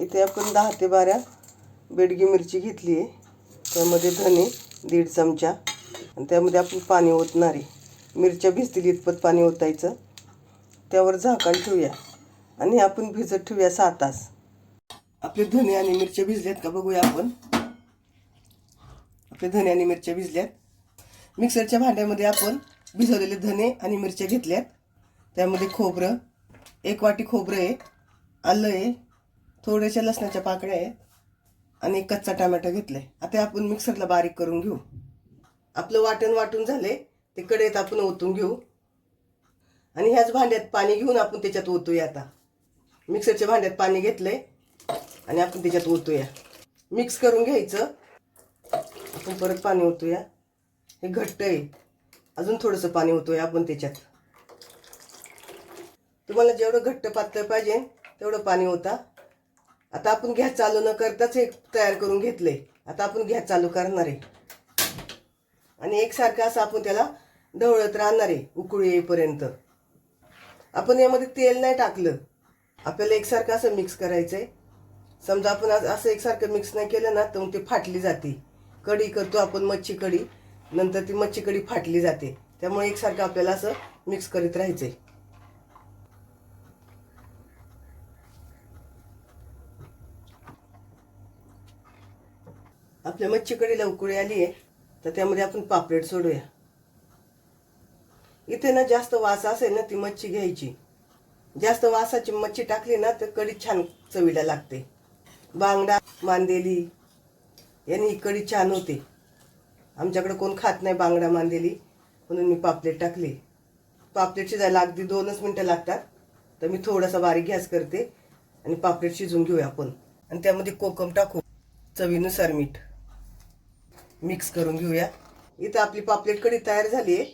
इथे आपण दहा ते बारा बेडगी मिरची घेतली आहे. त्यामध्ये धने दीड चमचा. आणि त्यामध्ये आपण पाणी ओतणार आहे. मिरच्या भिजतील इतपत पाणी ओतायचं. त्यावर झाकण ठेवूया. आणि आपण भिजत ठेवूया सहा तास. आपले धने आणि मिरच्या भिजल्यात का बघूया आपण. आपले धने आणि मिरच्या भिजल्यात. मिक्सरच्या भांड्यामध्ये आपण भिजवलेले धने आणि मिरच्या घेतल्यात. त्यामध्ये खोबरं. एक वाटी खोबरं आहे. आलं आहे. थोड्याशा लसणाच्या पाकळ्या आहेत आणि एक कच्चा टमॅटो घेतलाय आता आपण मिक्सरला बारीक करून घेऊ. आपलं वाटण वाटून झाले ते कढईत आपण ओतून घेऊ. आणि ह्याच भांड्यात पाणी घेऊन आपण त्याच्यात ओतूया आता. मिक्सरच्या भांड्यात पाणी घेतलंय आणि आपण त्याच्यात ओतूया. मिक्स करून घ्यायचं. आपण परत पाणी ओतूया. हे घट्ट आहे. अजून थोडंसं पाणी ओतूया आपण त्याच्यात. तुम्हाला जेवढं घट्ट पातळ पाहिजे तेवढं पाणी होता आता आपण गॅस चालू न करताच हे तयार करून घेतले. आता आपण गॅस चालू करणार आहे. आणि एकसारखं असं आपण त्याला ढवळत राहणार आहे उकळू येईपर्यंत. आपण यामध्ये तेल नाही टाकलं. आपल्याला एकसारखं असं मिक्स करायचं आहे समजा आपण आज असं एकसारखं मिक्स नाही केलं ना तर मग ते फाटली जाते. कढी करतो आपण मच्छी कढी. नंतर ती मच्छी कढी फाटली जाते. त्यामुळे एकसारखं आपल्याला असं मिक्स करीत राहायचं आहे आपल्या मच्छीकडे कढीला आली आहे तर त्यामध्ये आपण पापलेट सोडूया. इथे ना जास्त वास असेल ना ती मच्छी घ्यायची. जास्त वासाची मच्छी टाकली ना तर कढी छान चवीला लागते. बांगडा मांदेली यांनी ही कढी छान होते. आमच्याकडे कोण खात नाही बांगडा मांदेली म्हणून मी पापलेट टाकली. पापलेट शिजायला अगदी दोनच मिनटं लागतात तर मी थोडासा बारीक गॅस करते आणि पापलेट शिजून घेऊया आपण. आणि त्यामध्ये कोकम टाकू चवीनुसार मीठ. मिक्स करून घेऊया. इथं आपली पापलेट कढी तयार झाली आहे